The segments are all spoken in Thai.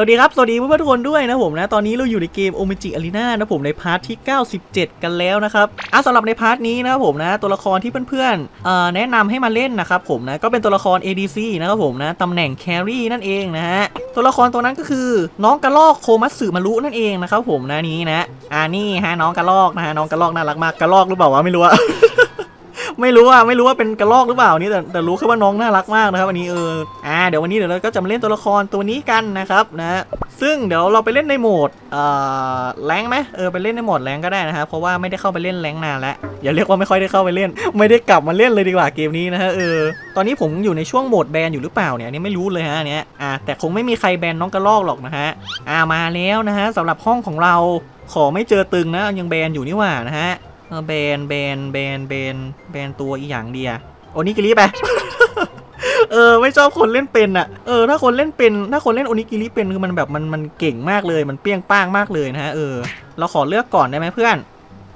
สวัสดีครับ สวัสดีเพื่อนๆทุกคนด้วยนะผมนะ ตอนนี้เราอยู่ในเกม o m e g i Arena นะผมในพาร์ทที่ 97 กันแล้วนะครับอะสำหรับในพาร์ทนี้นะครับผมนะ ตัวละครที่เพื่อนๆแนะนำให้มาเล่นนะครับผมนะ ก็เป็นตัวละคร ADC นะครับผมนะตำแหน่ง Carry นั่นเองนะฮะ ตัวละครตัวนั้นก็คือน้องกระลอกโคมัตสึมารุนั่นเองนะครับผมนะนี้นะ อ่านี่ฮะน้องกระลอกนะฮะน้องกระลอกน่ารักมากกระลอกหรือเปล่าวะไม่รู้อะ ไม่รู้อะไม่รู้ว่าเป็นกระลอกหรือเปล่านี่แต่แต่รู้แค่ว่าน้องน่ารักมากนะครับวันนี้เอออ่าเดี๋ยววันนี้เดี๋ยวเราก็จะมาเล่นตัวละครตัวนี้กันนะครับนะซึ่งเดี๋ยวเราไปเล่นในโหมดเอ่อแรงไหมเออไปเล่นในโหมดแรงก็ได้นะครับเพราะว่าไม่ได้เข้าไปเล่นแรงนานแล้วอย่าเรียกว่าไม่ค่อยได้เข้าไปเล่น ไม่ได้กลับมาเล่นเลยดีกว่าเกมนี้นะฮะเออตอนนี้ผมอยู่ในช่วงโหมดแบนอยู่หรือเปล่าเนี่ยอันนี้ไม่รู้เลยฮะเนี้ยอ่าแต่คงไม่มีใครแบนน้องกระลอกหรอกนะฮะอ่ามาแล้วนะฮะสำหรับห้องของเราขอไม่เจอตึงนะยังแบนอยู่นี่หว่านะฮะ เออแบนแบนแบนแบนแบนตัวอีหยังเดียโอนิกิริไป เออ ไม่ชอบคนเล่นเป็นอะเออถ้าคนเล่นเป็น ถ้าคนเล่นโอนิกิริเป็นคือมันแบบมันมันเก่งมากเลยมันเปรี้ยงป้างมากเลยนะฮะเออเราขอเลือกก่อนได้ไหมเพื่อน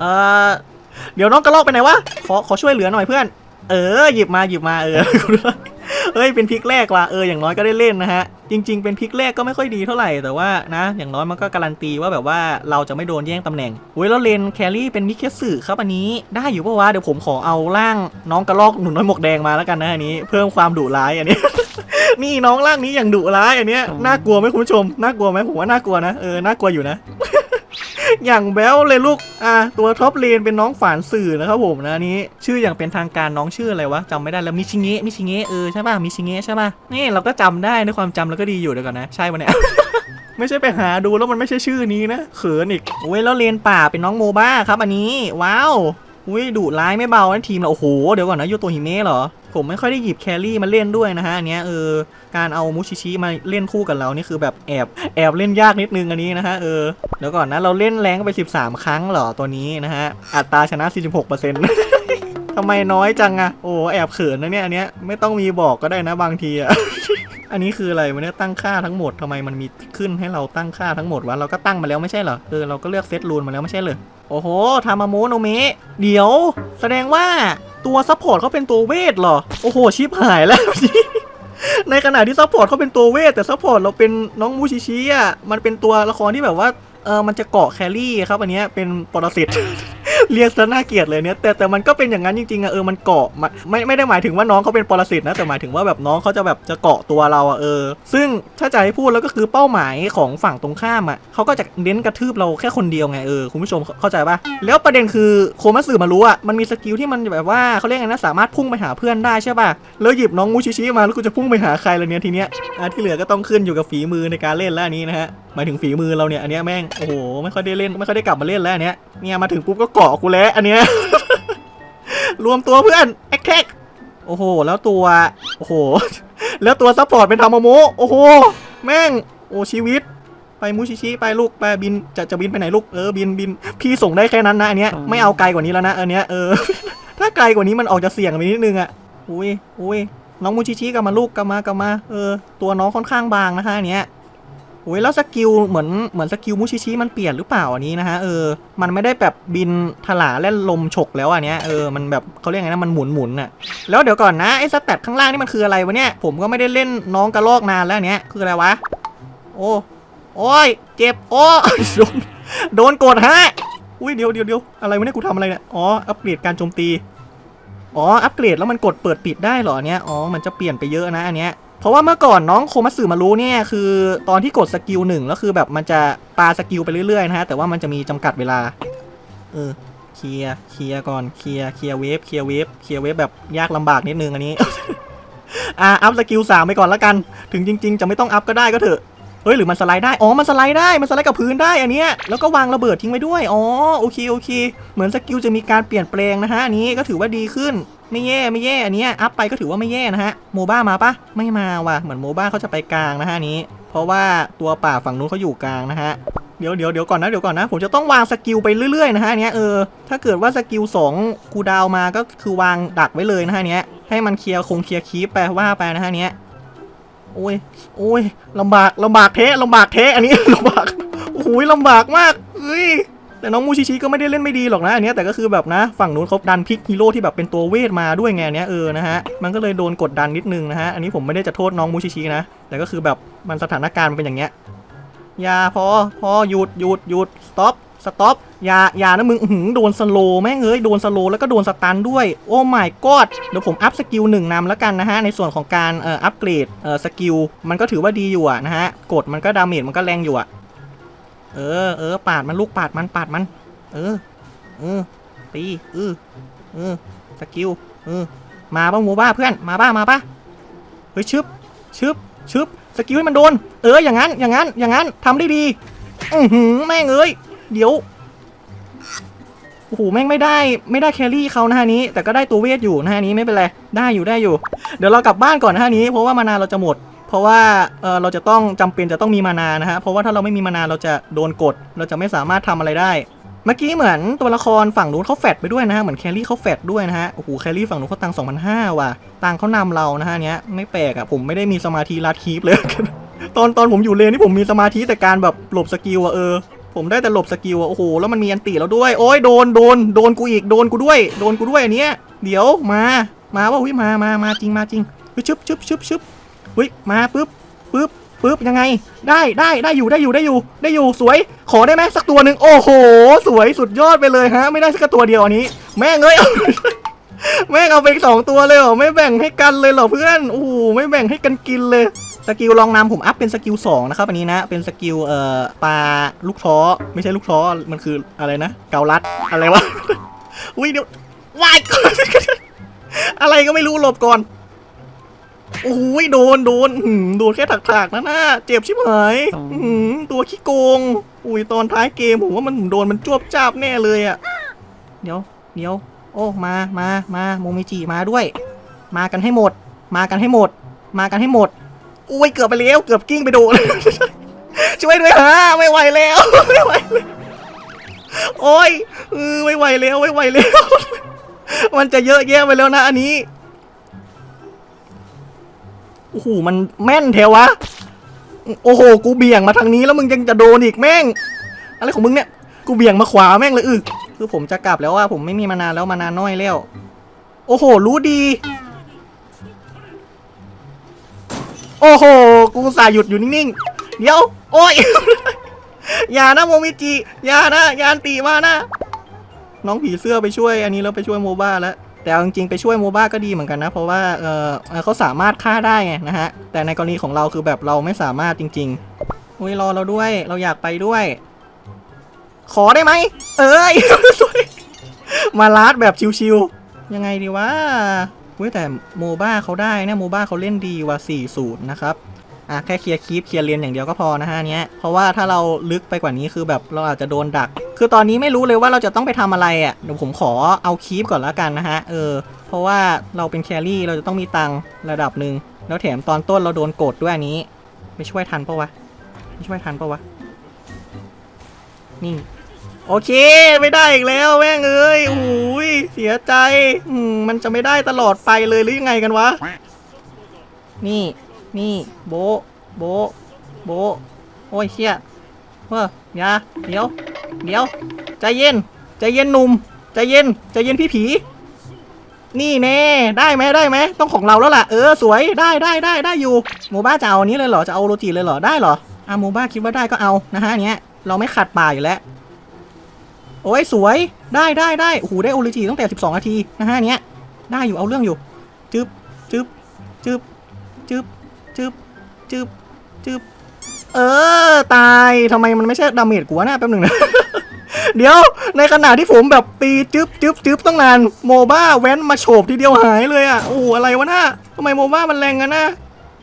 เออเดี๋ยวน้องกระลอกไปไหนวะขอขอช่วยเหลือหน่อยเพื่อน เออ หยิบมาหยิบมาเออเฮ้ยเป็นพลิกแรกว่ะเอออย่างน้อยก็ได้เล่นนะฮะ จริง ๆ เป็นพลิกแรกก็ไม่ค่อยดีเท่าไหร่แต่ว่านะอย่างน้อยมันก็การันตีว่าแบบว่าเราจะไม่โดนแย่งตำแหน่งเว้ยแล้วเลนแครี่เป็นมิเคสึครับอันนี้ได้อยู่ปะวะเดี๋ยวผมขอเอาร่างน้องกระลอกหนุ่น้อยหมวกแดงมาแล้วกันนะอันนี้ เพิ่มความดุร้ายอันนี้ นี่น้องร่างนี้อย่างดุร้ายอันเนี้ยน่ากลัวไหมคุณผู้ชมน่ากลัวไหมผมว่าน่ากลัวนะเออน่ากลัวอยู่นะ อย่างแบ๊วเลยลูก อะตัวท็อปเลนเป็นน้องฝานสื่อนะครับผมนะนี้ ชื่ออย่างเป็นทางการน้องชื่ออะไรวะจำไม่ได้แล้วมิชิเงะมิชิเงะเออใช่ป่ะมิชิเงะใช่ป่ะนี่เราก็จำได้ในความจำเราก็ดีอยู่เดี๋ยวก่อนนะ ใช่ปะเนี่ย ไม่ใช่ไปหาดูแล้วมันไม่ใช่ชื่อนี้นะเขินอีกโอ้ยแล้วเลนป่าเป็นน้องโมบ้าครับอันนี้ ว้าวอุ้ยดุร้ายไม่เบานะทีมเราโอ้โหเดี๋ยวก่อนนะยูโตฮิเมะเหรอ ผมไม่ค่อยได้หยิบแครี่มาเล่นด้วยนะฮะอันเนี้ยเออการเอามูชิชิมาเล่นคู่กับเรานี่คือแบบแอบแอบเล่นยากนิดนึงอันนี้นะฮะเออเดี๋ยวก่อนนะเราเล่นแรงไป 13 ครั้งเหรอตัวนี้นะฮะอัตราชนะ 46%ทำไมน้อยจังอะโอ้แอบเขินนะเนี่ยอันเนี้ยไม่ต้องมีบอกก็ได้นะบางทีอะอันนี้คืออะไรมันเนี่ยตั้งค่าทั้งหมดทำไมมันมีขึ้นให้เราตั้งค่าทั้งหมดวะเราก็ตั้งมาแล้วไม่ใช่เหรอเออเราก็เลือกเซตรูนมาแล้วไม่ใช่เหรอโอ้โหทามาโมโนเมะเดี๋ยว แสดงว่า ตัวซัพพอร์ตเขาเป็นตัวเวทเหรอ โอ้โห ชิปหายแล้วในขณะที่ซัพพอร์ตเขาเป็นตัวเวท แต่ซัพพอร์ตเราเป็นน้องมูชิชิอะมันเป็นตัวละครที่แบบว่าเออมันจะเกาะแครี่ครับอันนี้เป็นปรสิต เรียกซะน่าเกลียดเลยเนี่ยแต่แต่มันก็เป็นอย่างนั้นจริงๆอะเออมันเกาะไม่ไม่ได้หมายถึงว่าน้องเขาเป็นปรสิตนะแต่หมายถึงว่าแบบน้องเขาจะแบบจะเกาะตัวเราอะเออ ซึ่งถ้าจะให้พูดแล้วก็คือเป้าหมายของฝั่งตรงข้ามอะเขาก็จะเน้นกระทืบเราแค่คนเดียวไงเออคุณผู้ชมเข้าใจปะแล้วประเด็นคือโคมัตสึมารู้อะมันมีสกิลที่มันแบบว่าเขาเรียกไงนะสามารถพุ่งไปหาเพื่อนได้ใช่ปะแล้วหยิบน้องมูชิชิมาแล้วกูจะพุ่งไปหาใครละเนี่ยทีเนี้ยอะที่เหลือก็ต้องขึ้นอยู่กับฝีมือในการเล่นแล้วนี้นะฮะหมายถึงฝีมือเราเนี่ยอันเนี้ยแม่งโอ้โหไม่ค่อยได้เล่นไม่ค่อยได้กลับมาเล่นแล้วเนี้ยเนี่ยมาถึงปุ๊บก็เกาะกูแล้วอันเนี้ย รวมตัวเพื่อนแอคแท็กโอ้โห แล้วตัว โอ้โห แล้วตัวซัพพอร์ตเป็นทามาโมะโอ้โห แม่ง โอ้ชีวิต ไปมูชิชิไปลูก ไปบิน จะจะบินไปไหนลูก เออ บินบิน พี่ส่งได้แค่นั้นนะอันเนี้ย ไม่เอาไกลกว่านี้แล้วนะอันเนี้ย เออ ถ้าไกลกว่านี้มันออกจะเสี่ยงไปนิดนึงอะ อุ้ยอุ้ยน้องมูชิชิกลับมาลูกกลับมากลับมา เออ ตัวน้องค่อนข้างบางนะฮะอันเนี้ย โอ้ยแล้วสกิลเหมือนเหมือนสกิลมูชิชิมันเปลี่ยนหรือเปล่าอันนี้นะฮะเออมันไม่ได้แบบบินถลาเล่นลมฉกแล้วอันเนี้ยเออมันแบบเขาเรียกไงนะมันหมุนหมุนน่ะแล้วเดี๋ยวก่อนนะไอ้สแตทข้างล่างนี่มันคืออะไรวะเนี่ยผมก็ไม่ได้เล่นน้องกระลอกนานแล้วเนี้ยคืออะไรวะ โอ้โอ้ยเจ็บโอ้โดนโดนกดฮะอุ้ยเดี๋ยวเดี๋ยวเดี๋ยวอะไรวะเนี่ยกูทำอะไรเนี่ยอ๋ออัปเกรดการโจมตีอ๋ออัปเกรดแล้วมันกดเปิดปิดได้เหรอเนี้ยอ๋อมันจะเปลี่ยนไปเยอะนะอันเนี้ย เพราะว่าเมื่อก่อนน้องโคมัสึมารู้เนี่ยคือตอนที่กดสกิลหนึ่งแล้วคือแบบมันจะปาสกิลไปเรื่อยๆนะฮะแต่ว่ามันจะมีจำกัดเวลา เออเคลียร์เคลียร์ก่อนเคลียร์เคลียร์เวฟเคลียร์เวฟเคลียร์เวฟแบบยากลำบากนิดนึงอันนี้อะอัพสกิลสามไปก่อนละกัน ถึงจริง ๆ จะไม่ต้องอัพก็ได้ก็เถอะเฮ้ยหรือมันสไลด์ได้อ๋อมันสไลด์ได้มันสไลด์กับพื้นได้อันเนี้ยแล้วก็วางระเบิดทิ้งไว้ด้วยอ๋อโอเคโอเค เหมือนสกิลจะมีการเปลี่ยนแปลงนะฮะอันนี้ก็ถือว่าดีขึ้น ไม่แย่ไม่แย่อันนี้อัพไปก็ถือว่าไม่แย่นะฮะโมบ้ามาปะไม่มาว่ะเหมือนโมบ้าเขาจะไปกลางนะฮะนี้ เพราะว่าตัวป่าฝั่งนู้นเขาอยู่กลางนะฮะเดี๋ยวเดี๋ยวเดี๋ยวก่อนนะเดี๋ยวก่อนนะ ผมจะต้องวางสกิลไปเรื่อยๆนะฮะเนี้ยเออถ้าเกิดว่าสกิล2คูดาวมาก็คือวางดักไว้เลยนะฮะเนี้ยให้มันเคลียร์คงเคลียร์คีปไปว่าไปนะฮะเนี้ยโอ้ยโอ้ยลำบากลำบากเทะลำบากเทะอันนี้ลำบากโอ้โหลำบากมากเฮ้ย แต่น้องมูชิชิก็ไม่ได้เล่นไม่ดีหรอกนะอันนี้แต่ก็คือแบบนะฝั่งนู้นเขาดันพิกฮีโร่ที่แบบเป็นตัวเวทมาด้วยไงอันเนี้ยเออนะฮะมันก็เลยโดนกดดันนิดนึงนะฮะอันนี้ผมไม่ได้จะโทษน้องมูชิชินะ แต่ก็คือแบบมันสถานการณ์มันเป็นอย่างเงี้ยอย่าพอพอหยุดหยุดหยุดสต็อปสต็อปอย่าอย่านะมึงหือโดนสโลแม่งเอ้ยโดนสโลแล้วก็โดนสตันด้วย โอ้ my god เดี๋ยวผมอัพสกิลหนึ่งนำแล้วกันนะฮะ ในส่วนของการเอ่ออัปเกรดเอ่อสกิลมันก็ถือว่าดีอยู่อะนะฮะกดมันก็ดาเมจมันก็แรงอยู่อะ เออเออปาดมันลูกปาดมันปาดมัน เออ เออตีเออเออสกิลเออมาบ้างโมบ้าเพื่อนมาบ้ามาปะเฮ้ยชึบชึบชึบสกิลให้มันโดน เอออย่างนั้นอย่างนั้นอย่างนั้นทำได้ดีอือหือแม่งเอ้ยเดี๋ยวโอ้โหแม่งไม่ได้ไม่ได้แครี่เขานะฮะนี้ แต่ก็ได้ตัวเวทอยู่นะฮะนี้ไม่เป็นไรได้อยู่ได้อยู่ เดี๋ยวเรากลับบ้านก่อนนะฮะนี้เพราะว่ามานาเราจะหมด เพราะว่าเออเราจะต้องจำเป็นจะต้องมีมานานะฮะเพราะว่าถ้าเราไม่มีมานาเราจะโดนกด เราจะไม่สามารถทำอะไรได้ เมื่อกี้เหมือนตัวละครฝั่งนู้นเขาแฟดไปด้วยนะฮะเหมือนแครี่เขาแฟดด้วยนะฮะโอ้โหแครี่ฝั่งนู้นเขาตังค์2,500ว่ะตังเขานำเรานะฮะเนี้ยไม่แปลกอะผมไม่ได้มีสมาธิลัดคีปเลยตอนตอนผมอยู่เลนนี่ผมมีสมาธิแต่การแบบหลบสกิลอะเออผมได้แต่หลบสกิลอะโอ้โหแล้วมันมีอันติแล้วด้วย โอ้ยโดนโดนโดนกูอีกโดนกูด้วย โดนกูด้วยอันเนี้ยเดี๋ยวมา มาว่าวิมามามาจริงมาจริงเฮ้ยชึบชึบชึบชึบ เฮ้ยมาปึ๊บปึ๊บปึ๊บยังไง ได้ได้ได้อยู่ได้อยู่ได้อยู่ ได้อยู่สวย ขอได้ไหมสักตัวหนึ่งโอ้โห สวยสุดยอดไปเลยฮะ ไม่ได้สักตัวเดียวอันนี้ แม่งเอ้ยแม่งเอาไปสองตัวเลยเหรอไม่แบ่งให้กันเลยเหรอเพื่อนโอ้โหไม่แบ่งให้กันกินเลยสกิลลองนำผมอัพเป็นสกิล2นะครับอันนี้นะเป็นสกิลเอ่อปลาลูกท้อไม่ใช่ลูกท้อมันคืออะไรนะ เกาลัดอะไรวะอุ้ยเดี๋ยววายก่อนอะไรก็ไม่รู้หลบก่อน โอ้ยโดนโดนหือโดนแค่ถักๆนะน่าเจ็บชิบหายหือตัวขี้โกง อุ้ยตอนท้ายเกมผมว่ามันโดนมันจวบจ้าบแน่เลยอะเดี๋ยวเดี๋ยว โอ้มามามาโมมิจิมาด้วย มากันให้หมด มากันให้หมด มากันให้หมดอุ้ยเกือบไปแล้วเกือบกิ้งไปโดนช่วยด้วยฮะไม่ไหวแล้วไม่ไหวแล้วโอ้ยเออไม่ไหวแล้วไม่ไหวแล้ว มันจะเยอะแยะไปแล้วนะอันนี้ โอ้โหมันแม่นแถววะ โอ้โห กูเบี่ยงมาทางนี้แล้วมึงยังจะโดนอีกแม่ง อะไรของมึงเนี่ย กูเบี่ยงมาขวาแม่งเลยเออคือผมจะกลับแล้วว่าผมไม่มีมานานแล้วมานานน้อยแล้ว โอ้โห รู้ดี โอ้โห กูสายหยุดอยู่นิ่งๆ เดี๋ยว โอ้ย อย่านะโมมิจิ อย่านะยานตีมานะ น้องผีเสื้อไปช่วยอันนี้แล้วไปช่วยโมบ้าแล้ว แต่เอาจริงๆไปช่วยโมบ้าก็ดีเหมือนกันนะ เพราะว่าเออเอ่อเขาสามารถฆ่าได้ไงนะฮะ แต่ในกรณีของเราคือแบบเราไม่สามารถจริงๆอุ้ยรอเราด้วยเราอยากไปด้วย ขอได้ไหม เอ้ย มาลาดแบบชิวๆยังไงดีวะเว้ยแต่โมบ้าเขาได้นะโมบ้าเขาเล่นดีว่ะ40นะครับ อะแค่เคลียร์คีปเคลียร์เลนอย่างเดียวก็พอนะฮะเนี้ยเพราะว่าถ้าเราลึกไปกว่านี้คือแบบเราอาจจะโดนดัก คือตอนนี้ไม่รู้เลยว่าเราจะต้องไปทำอะไรอะเดี๋ยวผมขอเอาคีปก่อนละกันนะฮะเออเพราะว่าเราเป็นแครี่เราจะต้องมีตังระดับหนึ่งแล้วแถมตอนต้นเราโดนกดด้วยอันนี้ไม่ช่วยทันปะวะไม่ช่วยทันปะวะนี่โอเค ไม่ได้อีกแล้วแม่งเอ้ยโอ้ยเสียใจอืมมันจะไม่ได้ตลอดไปเลยหรือยังไงกันวะ นี่ นี่โบโบโบโอ้ยเชี่ยเฮ้ยอย่าเดี๋ยว เดี๋ยว ใจเย็น ใจเย็นหนุ่ม ใจเย็น ใจเย็นพี่ผี นี่แน่ ได้ไหมได้ไหม ต้องของเราแล้วล่ะ เออ สวย ได้ได้ได้ได้อยู่โมบ้าจะเอาอันนี้เลยเหรอ จะเอาโรจิเลยเหรอ ได้เหรออะโมบ้าคิดว่าได้ก็เอา นะฮะเนี้ย เราไม่ขัดป่าอยู่แล้ว โอ้ย สวย ได้ได้ได้โอ้โห ได้โอริจิตั้งแต่ 12 นาที นะฮะเนี้ย ได้อยู่ เอาเรื่องอยู่ จึ๊บจึ๊บจึ๊บจึ๊บ จึ๊บจึ๊บจึ๊บเออ ตายทำไมมันไม่ใช่ดาเมจกูวะเนี่ยแป๊บหนึ่งนะ เดี๋ยว ในขณะที่ผมแบบตีจึ๊บจึ๊บจึ๊บตั้งนานโมบ้าแว้นมาโฉบทีเดียวหายเลยอะโอ้อะไรวะน่ะทำไมโมบ้ามันแรงกันนะ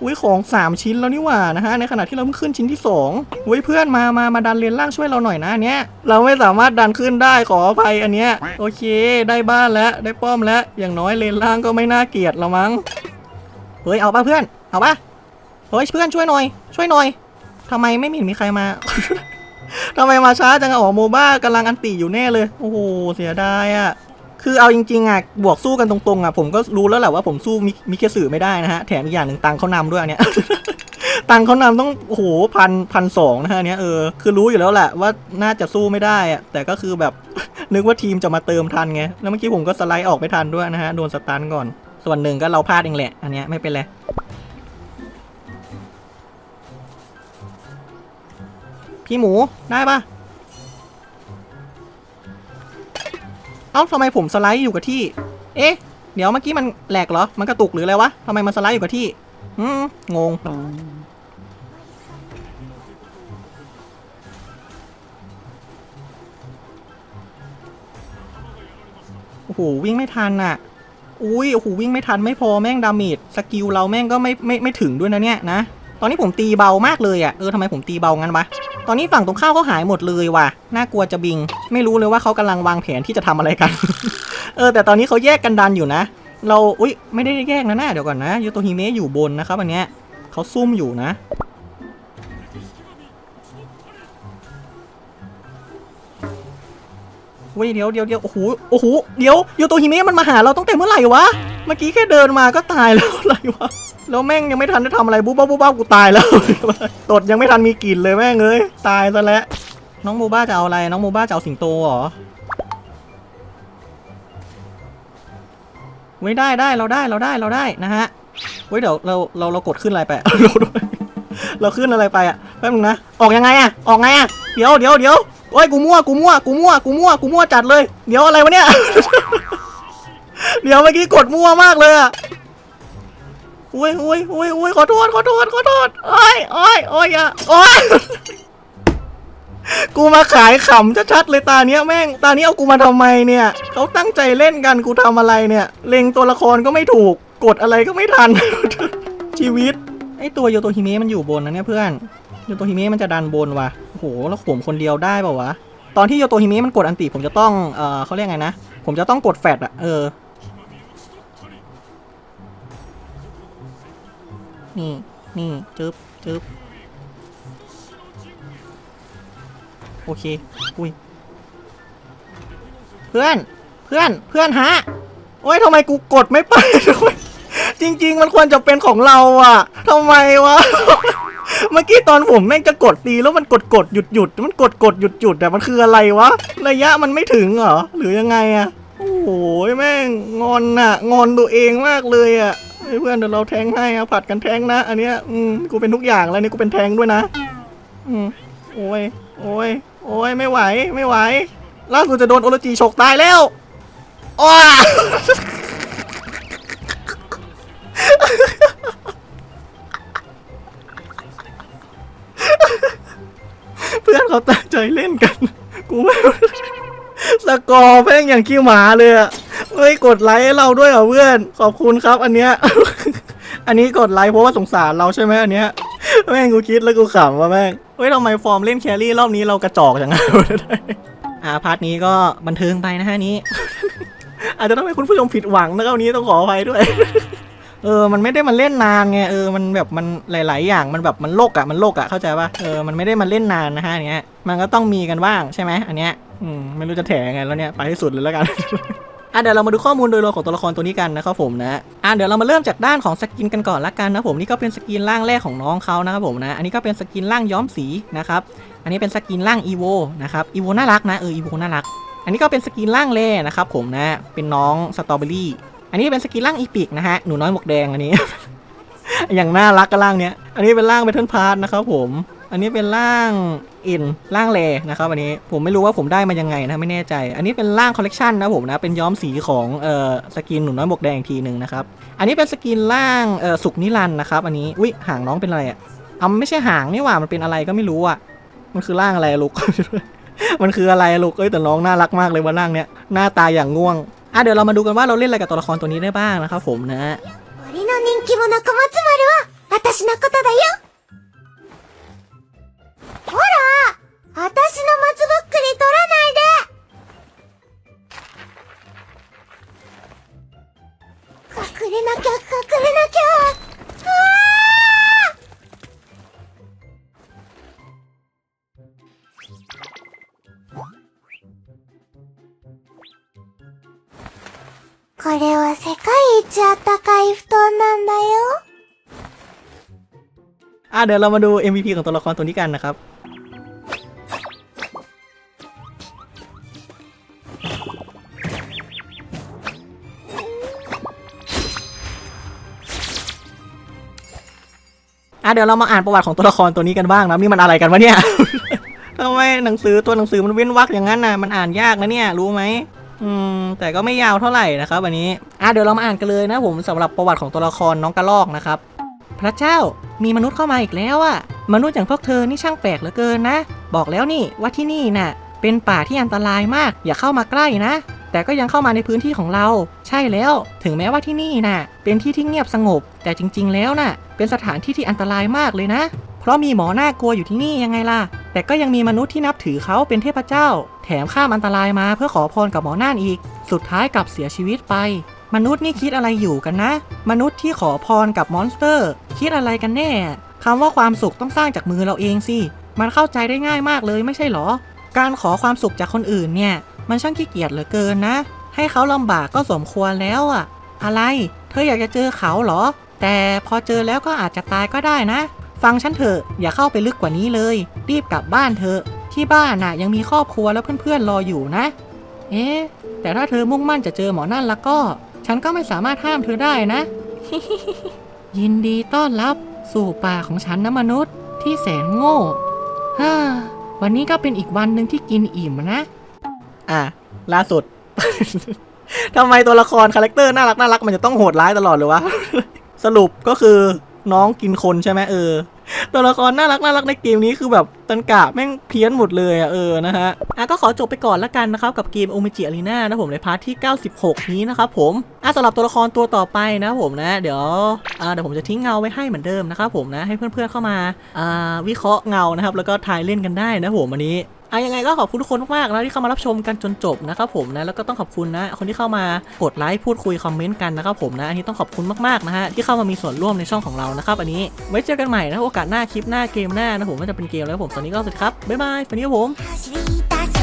อุ้ยของ 3 ชิ้นแล้วนี่หว่านะฮะในขณะที่เราเพิ่งขึ้นชิ้นที่2อุ้ยเพื่อนมามามาดันเลนล่างช่วยเราหน่อยนะเนี้ยเราไม่สามารถดันขึ้นได้ขออภัยอันเนี้ยโอเค ได้บ้านแล้วได้ป้อมแล้วอย่างน้อยเลนล่างก็ไม่น่าเกลียดเรามั้งเฮ้ยเอาป่ะเพื่อนเอาป่ะ เฮ้ยเพื่อนช่วยหน่อย ช่วยหน่อยทำไมไม่เห็นมีใครมาทำไมมาช้าจังอะอ๋อโมบ้ากำลังอันติอยู่แน่เลย โอ้โหเสียดายอะคือเอาจริงๆอะบวกสู้กันตรงๆอะผมก็รู้แล้วแหละว่าผมสู้มิเคสึไม่ได้นะฮะแถมอีกอย่างหนึ่งตังค์เขานำด้วยอันเนี้ยตังค์เขานำต้องโอ้โหพันพันสองนะฮะเนี้ยเออคือรู้อยู่แล้วแหละว่าน่าจะสู้ไม่ได้อะแต่ก็คือแบบนึกว่าทีมจะมาเติมทันไงแล้วเมื่อกี้ผมก็สไลด์ออกไม่ทันด้วยนะฮะโดนสตันก่อนส่วนหนึ่งก็เราพลาดเองแหละ อันเนี้ยไม่เป็นไร พี่หมูได้ปะเอ้าทำไมผมสไลด์อยู่กับที่ เอ๊ะ เดี๋ยวเมื่อกี้มันแหลกเหรอ มันกระตุกหรืออะไรวะทำไมมันสไลด์อยู่กับที่ อืมงง โอ้โหวิ่งไม่ทันอะ อุ้ยโอ้โหวิ่งไม่ทันไม่พอแม่งดาเมจสกิลเราแม่งก็ไม่ไม่ไม่ถึงด้วยนะเนี่ยนะ ตอนนี้ผมตีเบามากเลยอะ เออทำไมผมตีเบางั้นวะ ตอนนี้ฝั่งตรงข้ามเขาหายหมดเลยว่ะ น่ากลัวจะบิง ไม่รู้เลยว่าเขากำลังวางแผนที่จะทำอะไรกัน เออ แต่ตอนนี้เขาแยกกันดันอยู่นะ เรา อุ้ย ไม่ได้แยกนะหน้าเดี๋ยวก่อนนะยูโตฮิเมะอยู่บนนะครับอันเนี้ยเขาซุ่มอยู่นะ เว้ยเดี๋ยวเดี๋ยวเดี๋ยวโอ้โห โอ้โห เดี๋ยวยูโตฮิเมะมันมาหาเราตั้งแต่เมื่อไหร่วะ มื่อกี้แค่เดินมาก็ตายแล้วอะไรวะแล้วแม่งยังไม่ทันได้ทำอะไรบุ๊บบ้าบุ๊บบ้ากูตายแล้ว ตดยังไม่ทันมีกลิ่นเลยแม่งเอ้ยตายซะแล้วน้องโมบ้าจะเอาอะไรน้องโมบ้าจะเอาสิงโตเหรอไม่ได้ได้เราได้เราได้เราได้นะฮะเว้ยเดี๋ยวเราเราเรากดขึ้นอะไรไปเราด้วยเราขึ้นอะไรไปอะแป๊บนึงนะออกยังไงอะออกไงอะเดี๋ยวเดี๋ยวเดี๋ยวโอ้ยกูมั่วกูมั่วกูมั่วกูมั่วกูมั่วจัดเลย เดี๋ยวอะไรวะเนี่ย เดี๋ยวเมื่อกี้กดมั่วมากเลยอะอุ้ยอุ้ยอุ้ยอุ้ยขอโทษขอโทษขอโทษโอ้ยโอ้ยโอ้ยอะโอ้ยกูมาขายขำชัดๆเลยตาเนี้ยแม่ง ตานี้เอากูมาทำไมเนี่ยเขาตั้งใจเล่นกันกูทำอะไรเนี่ย เล็งตัวละครก็ไม่ถูก กดอะไรก็ไม่ทัน ชีวิตไอตัวโยโตฮิเมะมันอยู่บนนะเนี่ยเพื่อนโยโตฮิเมะมันจะดันบนว่ะโอ้โหแล้วผมคนเดียวได้เปล่าวะตอนที่โยโตฮิเมะมันกดอันติผมจะต้องเออเขาเรียกไงนะ ผมจะต้องกดแฟดอะเออ นี่นี่จึ๊บจึ๊บโอเค อุ้ย เพื่อน เพื่อน เพื่อนฮะ โอ้ยทำไมกูกดไม่ไป จริง ๆ มันควรจะเป็นของเราอะทำไมวะ เมื่อกี้ตอนผมแม่งจะกดตีแล้วมันกดกดหยุดหยุดมันกดกดหยุดหยุดแต่มันคืออะไรวะ ระยะมันไม่ถึงเหรอ หรือยังไงอะโอ้โห แม่งงอนอะงอนตัวเองมากเลยอะ เพื่อนเดี๋ยวเราแทงให้อะผัดกันแทงนะ อันเนี้ยอืมกูเป็นทุกอย่างแล้วนี่กูเป็นแทงด้วยนะ อืมโอ้ยโอ้ยโอ้ยไม่ไหวไม่ไหวล่าสุดจะโดนโอโรจิฉกตายแล้วอ้าเพื่อนเขาตั้งใจเล่นกัน กูไม่สกอร์แม่งอย่างขี้หมาเลยอะ เฮ้ยกดไลค์ให้เราด้วยเหรอเพื่อน ขอบคุณครับ อันเนี้ย อันนี้กดไลค์เพราะว่าสงสารเราใช่ไหมอันเนี้ย แม่งกูคิดแล้วกูขำว่าแม่ง เฮ้ยทำไมฟอร์มเล่นแครี่รอบนี้เรากระจอกจังอะอ่าพาร์ทนี้ก็บันเทิงไปนะฮะนี้ อาจจะต้องให้คุณผู้ชมผิดหวังนะครับวันนี้ต้องขออภัยด้วย เออ มันไม่ได้มาเล่นนานไง เออ มันแบบมันหลาย ๆ อย่าง มันแบบมันโลกอะมันโลกอะเข้าใจป่ะ เออ มันไม่ได้มาเล่นนานนะฮะเนี้ย มันก็ต้องมีกันบ้างใช่ไหมอันเนี้ย อืม ไม่รู้จะแถงไงแล้วเนี่ย ไปให้สุดเลยแล้วกัน อะเดี๋ยวเรามาดูข้อมูลโดยรวมของตัวละครตัวนี้กันนะครับผมนะอะเดี๋ยวเรามาเริ่มจากด้านของสกินกันก่อนละกันนะผมนี่ก็เป็นสกินร่างแรกของน้องเขานะครับผมนะอันนี้ก็เป็นสกินร่างย้อมสีนะครับอันนี้เป็นสกินร่างอีโวนะครับอีโวน่ารักนะเอออีโวน่ารัก อันนี้ก็เป็นสกินร่างเลนะครับผมนะเป็นน้องสตรอเบอรี่อันนี้เป็นสกินร่างอีปิกนะฮะหนูน้อยหมวกแดงอันนี้ อย่างน่ารักกับร่างเนี้ยอันนี้เป็นร่างเบทเทิลพาร์ทนะครับผมอันนี้เป็นร่าง อ็นร่างเลนะครับอันนี้ผมไม่รู้ว่าผมได้มายังไงนะไม่แน่ใจ อันนี้เป็นร่างคอลเลกชันนะผมนะเป็นย้อมสีของเอ่อสกินหนูน้อยหมวกแดงอีกทีหนึ่งนะครับอันนี้เป็นสกินร่างเอ่อสุกนิรันนะครับอันนี้อุ้ยหางน้องเป็นอะไรอะเอาไม่ใช่หางนี่หว่ามันเป็นอะไรก็ไม่รู้อะมันคือร่างอะไรลูก มันคืออะไรลูกเอ้ยแต่น้องน่ารักมากเลยว่าร่างเนี้ยหน้าตาอย่างง่วงอะเดี๋ยวเรามาดูกันว่าเราเล่นอะไรกับตัวละครตัวนี้ได้บ้างนะครับผมนะ 私の松ぼっくり取らないで隠れなきゃ隠れなきゃあーこれは世界一あったかい布団なんだよ อ่ะเดี๋ยวเรามาดู MVP ของตัวละครตัวนี้กันนะครับ อะเดี๋ยวเรามาอ่านประวัติของตัวละครตัวนี้กันบ้างนะนี่มันอะไรกันวะเนี่ย ทำไมหนังสือตัวหนังสือมันเว้นวรรคอย่างนั้นน่ะมันอ่านยากนะเนี่ยรู้ไหมอืมแต่ก็ไม่ยาวเท่าไหร่นะครับอันนี้อะเดี๋ยวเรามาอ่านกันเลยนะผมสำหรับประวัติของตัวละครน้องกระลอกนะครับ พระเจ้ามีมนุษย์เข้ามาอีกแล้วอะมนุษย์อย่างพวกเธอนี่ช่างแปลกเหลือเกินนะ บอกแล้วนี่ว่าที่นี่น่ะ เป็นป่าที่อันตรายมาก อย่าเข้ามาใกล้นะ แต่ก็ยังเข้ามาในพื้นที่ของเรา ใช่แล้ว ถึงแม้ว่าที่นี่น่ะ เป็นที่ที่เงียบสงบ แต่จริง ๆ แล้วน่ะ เป็นสถานที่ที่อันตรายมากเลยนะ เพราะมีหมอน่ากลัวอยู่ที่นี่ยังไงล่ะ แต่ก็ยังมีมนุษย์ที่นับถือเขาเป็นเทพเจ้า แถมข้ามอันตรายมาเพื่อขอพรกับหมอน่านอีก สุดท้ายกลับเสียชีวิตไป มนุษย์นี่คิดอะไรอยู่กันนะ มนุษย์ที่ขอพรกับมอนสเตอร์ คิดอะไรกันแน่คำว่าความสุขต้องสร้างจากมือเราเองสิ มันเข้าใจได้ง่ายมากเลยไม่ใช่หรอ การขอความสุขจากคนอื่นเนี่ย มันช่างขี้เกียจเหลือเกินนะ ให้เขาลำบากก็สมควรแล้วอะอะไร เธออยากจะเจอเขาเหรอ แต่พอเจอแล้วก็อาจจะตายก็ได้นะ ฟังฉันเถอะ อย่าเข้าไปลึกกว่านี้เลย รีบกลับบ้านเถอะ ที่บ้านน่ะยังมีครอบครัวและเพื่อนๆรออยู่นะ เอ๊ะ แต่ถ้าเธอมุ่งมั่นจะเจอหมอนั่นแล้วก็ ฉันก็ไม่สามารถห้ามเธอได้นะ ยินดีต้อนรับสู่ป่าของฉันนะมนุษย์ที่แสนโง่ฮ่าวันนี้ก็เป็นอีกวันหนึ่งที่กินอิ่มนะ อะ ล่าสุด ทำไมตัวละครคาแรคเตอร์น่ารักน่ารักมันจะต้องโหดร้ายตลอดเลยวะ สรุปก็คือน้องกินคนใช่ไหมเออตัวละครน่ารักน่ารักในเกมนี้คือแบบตันกะแม่งเพี้ยนหมดเลยอะเออนะฮะอะก็ขอจบไปก่อนละกันนะครับ กับเกมโอเมจิอารีนานะผมในพาร์ทที่ 96 นี้นะครับผมอะสำหรับตัวละครตัวต่อไปนะผมนะ เดี๋ยวอ่าเดี๋ยวผมจะทิ้งเงาไว้ให้เหมือนเดิมนะครับผมนะให้เพื่อนๆเข้ามาอ่าวิเคราะห์เงานะครับแล้วก็ทายเล่นกันได้นะผมวันนี้ อะยังไงก็ขอบคุณทุกคนมากๆนะที่เข้ามารับชมกันจนจบนะครับผมนะแล้วก็ต้องขอบคุณนะ คนที่เข้ามากดไลค์พูดคุยคอมเมนต์กันนะครับผมนะอันนี้ต้องขอบคุณมากๆนะฮะที่เข้ามามีส่วนร่วมในช่องของเรานะครับอันนี้ไว้เจอกันใหม่นะโอกาสหน้าคลิปหน้าเกมหน้านะผมว่าจะเป็นเกมแล้วผมตอนนี้ก็สวัสดีครับบ๊ายบายวันนี้ผม